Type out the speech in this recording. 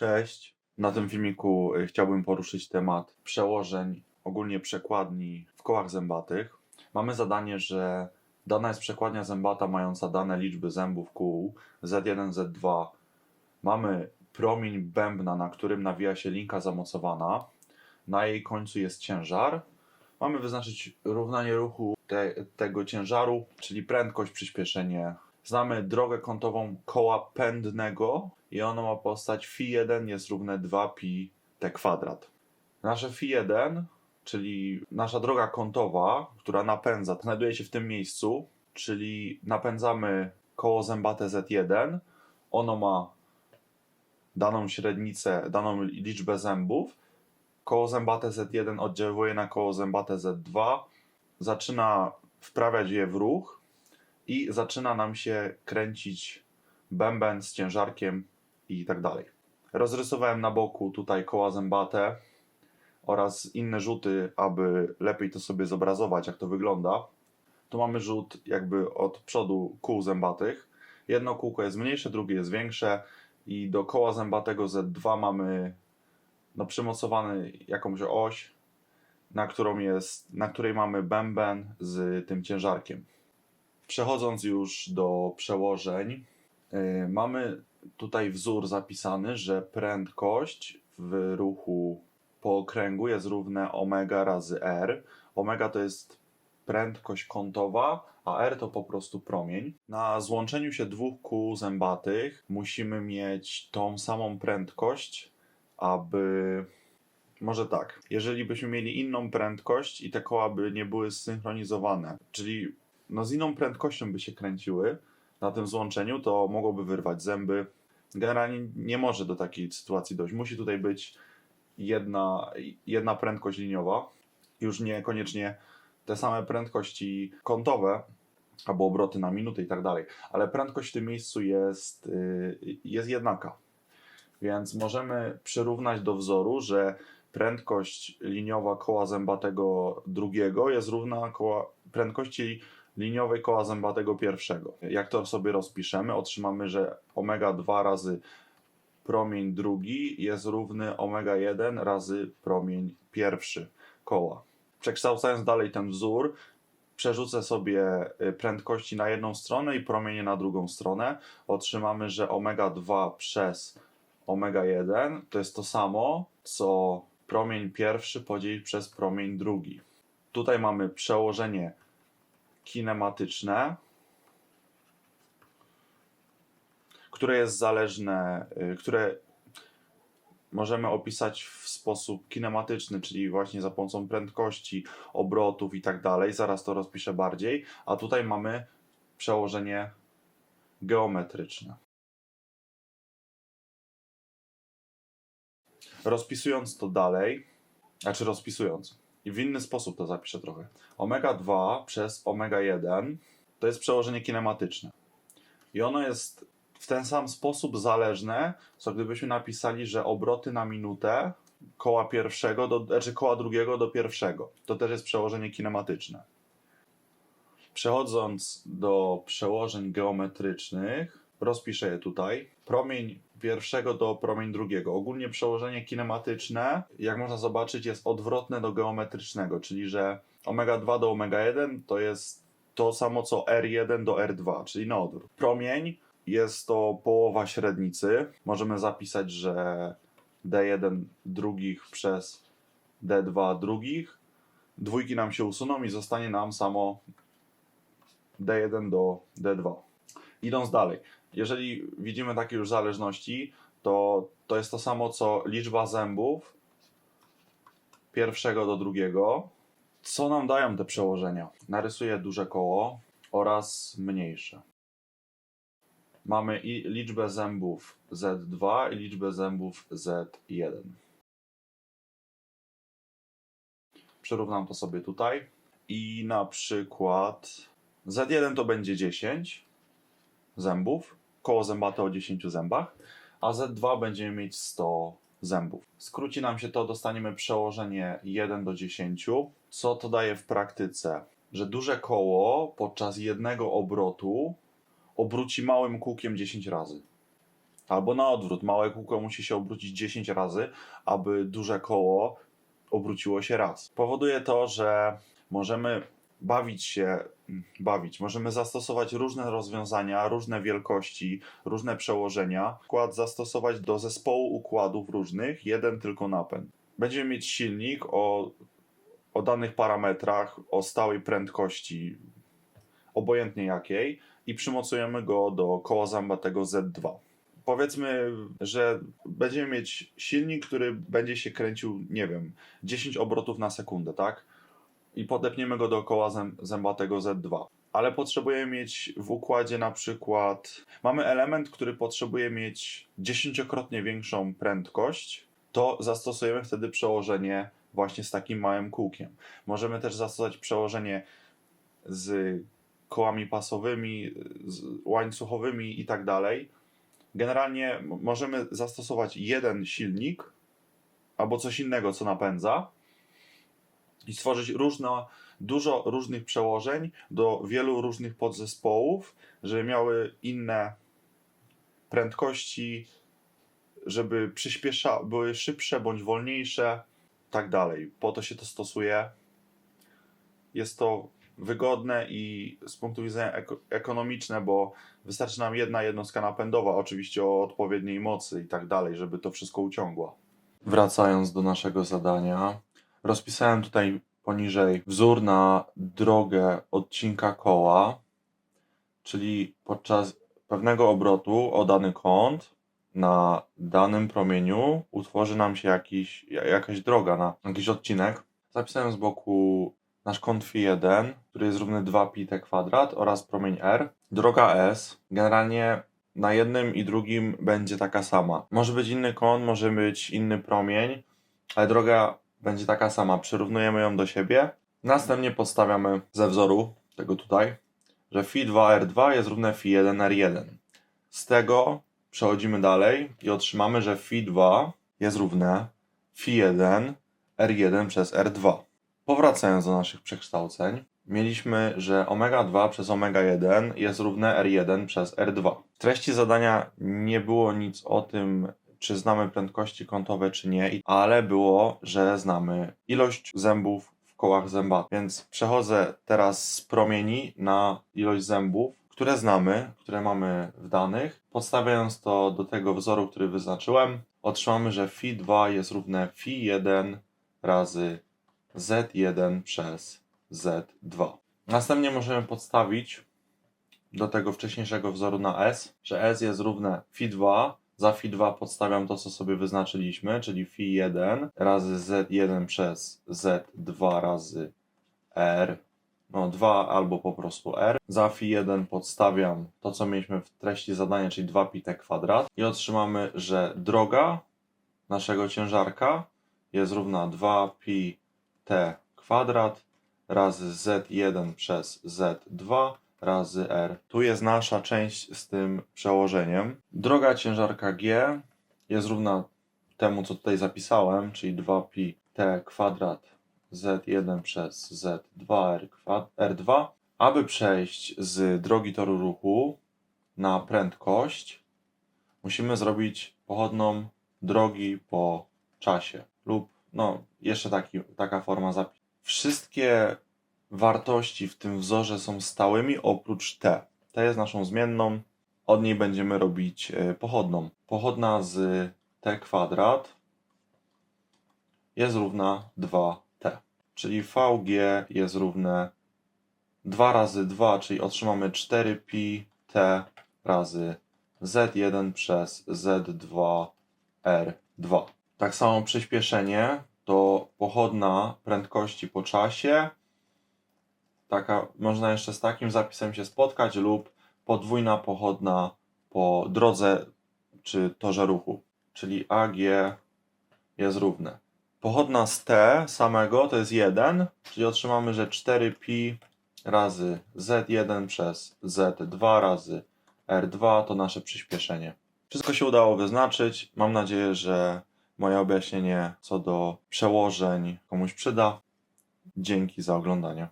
Cześć. Na tym filmiku y, chciałbym poruszyć temat przełożeń, ogólnie przekładni w kołach zębatych. Mamy zadanie, że dana jest przekładnia zębata mająca dane liczby zębów kół Z1, Z2. Mamy promień bębna, na którym nawija się linka zamocowana. Na jej końcu jest ciężar. Mamy wyznaczyć równanie ruchu te, tego ciężaru, czyli prędkość, przyspieszenie. Znamy drogę kątową koła pędnego i ono ma postać φ1 jest równe 2pi t kwadrat. Nasze φ1, czyli nasza droga kątowa, która napędza, znajduje się w tym miejscu, czyli napędzamy koło zębate Z1. Ono ma daną średnicę, daną liczbę zębów. Koło zębate Z1 oddziałuje na koło zębate Z2, zaczyna wprawiać je w ruch i zaczyna nam się kręcić bęben z ciężarkiem i tak dalej. Rozrysowałem na boku tutaj koła zębate oraz inne rzuty, aby lepiej to sobie zobrazować, jak to wygląda. Tu mamy rzut jakby od przodu kół zębatych. Jedno kółko jest mniejsze, drugie jest większe i do koła zębatego Z2 mamy no, przymocowany jakąś oś, na, którą jest, na której mamy bęben z tym ciężarkiem. Przechodząc już do przełożeń, yy, mamy tutaj wzór zapisany, że prędkość w ruchu po okręgu jest równe omega razy r. Omega to jest prędkość kątowa, a r to po prostu promień. Na złączeniu się dwóch kół zębatych musimy mieć tą samą prędkość, aby może tak, jeżeli byśmy mieli inną prędkość i te koła by nie były zsynchronizowane, czyli no z inną prędkością by się kręciły na tym złączeniu, to mogłoby wyrwać zęby. Generalnie nie może do takiej sytuacji dojść. Musi tutaj być jedna, jedna prędkość liniowa, już niekoniecznie te same prędkości kątowe, albo obroty na minutę i tak dalej, ale prędkość w tym miejscu jest, yy, jest jednaka. Więc możemy przyrównać do wzoru, że prędkość liniowa koła zębatego drugiego jest równa koła, prędkości liniowej koła zębatego pierwszego. Jak to sobie rozpiszemy, otrzymamy, że omega 2 razy promień drugi jest równy omega 1 razy promień pierwszy koła. Przekształcając dalej ten wzór, przerzucę sobie y, prędkości na jedną stronę i promienie na drugą stronę. Otrzymamy, że omega 2 przez omega 1 to jest to samo, co promień pierwszy podzielić przez promień drugi. Tutaj mamy przełożenie kinematyczne, które jest zależne, y, które możemy opisać w sposób kinematyczny, czyli właśnie za pomocą prędkości, obrotów i tak dalej. Zaraz to rozpiszę bardziej. A tutaj mamy przełożenie geometryczne. Rozpisując to dalej, znaczy rozpisując, i w inny sposób to zapiszę trochę. Omega 2 przez omega 1 to jest przełożenie kinematyczne. I ono jest w ten sam sposób zależne, co gdybyśmy napisali, że obroty na minutę koła pierwszego, do, znaczy koła drugiego do pierwszego. To też jest przełożenie kinematyczne. Przechodząc do przełożeń geometrycznych, rozpiszę je tutaj. Promień pierwszego do promień drugiego. Ogólnie przełożenie kinematyczne, jak można zobaczyć, jest odwrotne do geometrycznego, czyli że omega 2 do omega 1 to jest to samo co R1 do R2, czyli na odwrót. Promień jest to połowa średnicy. Możemy zapisać, że D1 drugich przez D2 drugich. Dwójki nam się usuną i zostanie nam samo D1 do D2. Idąc dalej, jeżeli widzimy takie już zależności, to to jest to samo co liczba zębów pierwszego do drugiego. Co nam dają te przełożenia? Narysuję duże koło oraz mniejsze. Mamy i liczbę zębów Z2 i liczbę zębów Z1. Przerównam to sobie tutaj. I na przykład Z1 to będzie 10 zębów, koło zębate o 10 zębach, a Z2 będziemy mieć 100 zębów. Skróci nam się to, dostaniemy przełożenie 1 do 10. Co to daje w praktyce? Że duże koło podczas jednego obrotu obróci małym kółkiem 10 razy. Albo na odwrót, małe kółko musi się obrócić 10 razy, aby duże koło obróciło się raz. Powoduje to, że możemy bawić się, bawić, możemy zastosować różne rozwiązania, różne wielkości, różne przełożenia. Układ zastosować do zespołu układów różnych, jeden tylko napęd. Będziemy mieć silnik o, o danych parametrach, o stałej prędkości, obojętnie jakiej, i przymocujemy go do koła zębatego Z2 powiedzmy, że będziemy mieć silnik, który będzie się kręcił, nie wiem, 10 obrotów na sekundę, tak? I podepniemy go dookoła zęb, zębatego Z2. Ale potrzebujemy mieć w układzie na przykład, mamy element, który potrzebuje mieć dziesięciokrotnie większą prędkość, to zastosujemy wtedy przełożenie właśnie z takim małym kółkiem. Możemy też zastosować przełożenie z kołami pasowymi, z łańcuchowymi i tak dalej generalnie możemy zastosować jeden silnik albo coś innego, co napędza i stworzyć dużo różnych przełożeń do wielu różnych podzespołów, żeby miały inne prędkości, żeby przyspiesza, były szybsze bądź wolniejsze, tak dalej. Po to się to stosuje. Jest to wygodne i z punktu widzenia eko- ekonomiczne, bo Wystarczy nam jedna jednostka napędowa, oczywiście o odpowiedniej mocy i tak dalej, żeby to wszystko uciągła. Wracając do naszego zadania, rozpisałem tutaj poniżej wzór na drogę odcinka koła, czyli podczas pewnego obrotu o dany kąt na danym promieniu utworzy nam się jakiś, ja- jakaś droga, na jakiś odcinek. Zapisałem z boku nasz kąt φ1, który jest równy 2πt kwadrat oraz promień r. Droga S generalnie na jednym i drugim będzie taka sama. Może być inny kąt, może być inny promień, ale droga będzie taka sama. Przyrównujemy ją do siebie. Następnie podstawiamy ze wzoru tego tutaj, że φ2 r2 jest równe φ1 r1. Z tego przechodzimy dalej i otrzymamy, że φ2 jest równe φ1 r1 przez r2. Powracając do naszych przekształceń, mieliśmy, że omega 2 przez omega 1 jest równe r1 przez r2. W treści zadania nie było nic o tym, czy znamy prędkości kątowe, czy nie, ale było, że znamy ilość zębów w kołach zęba. Więc przechodzę teraz z promieni na ilość zębów, które znamy, które mamy w danych. Podstawiając to do tego wzoru, który wyznaczyłem, otrzymamy, że phi2 jest równe phi1 razy z1 przez z2. Następnie możemy podstawić do tego wcześniejszego wzoru na S, że S jest równe phi2 za phi 2 podstawiam to, co sobie wyznaczyliśmy, czyli phi 1 razy z1 przez z2 razy r, no 2 albo po prostu r. Za phi 1 podstawiam to, co mieliśmy w treści zadania, czyli 2 pi t kwadrat i otrzymamy, że droga naszego ciężarka jest równa 2 pi t kwadrat razy z1 przez z2 razy r. Tu jest nasza część z tym przełożeniem. Droga ciężarka g jest równa temu, co tutaj zapisałem, czyli 2pi t kwadrat z1 przez z2 r kwad- r2. Aby przejść z drogi toru ruchu na prędkość, musimy zrobić pochodną drogi po czasie lub no, jeszcze taki, taka forma zapisu. Wszystkie wartości w tym wzorze są stałymi oprócz t. T jest naszą zmienną, od niej będziemy robić e, pochodną. Pochodna z t kwadrat jest równa 2t, czyli VG jest równe 2 razy 2, czyli otrzymamy 4pi t razy z1 przez z2 r2. Tak samo przyspieszenie to pochodna prędkości po czasie. Taka, można jeszcze z takim zapisem się spotkać lub podwójna pochodna po drodze czy torze ruchu, czyli AG jest równe. Pochodna z T samego to jest 1, czyli otrzymamy, że 4pi razy Z1 przez Z2 razy R2 to nasze przyspieszenie. Wszystko się udało wyznaczyć. Mam nadzieję, że moje objaśnienie co do przełożeń komuś przyda. Dzięki za oglądanie.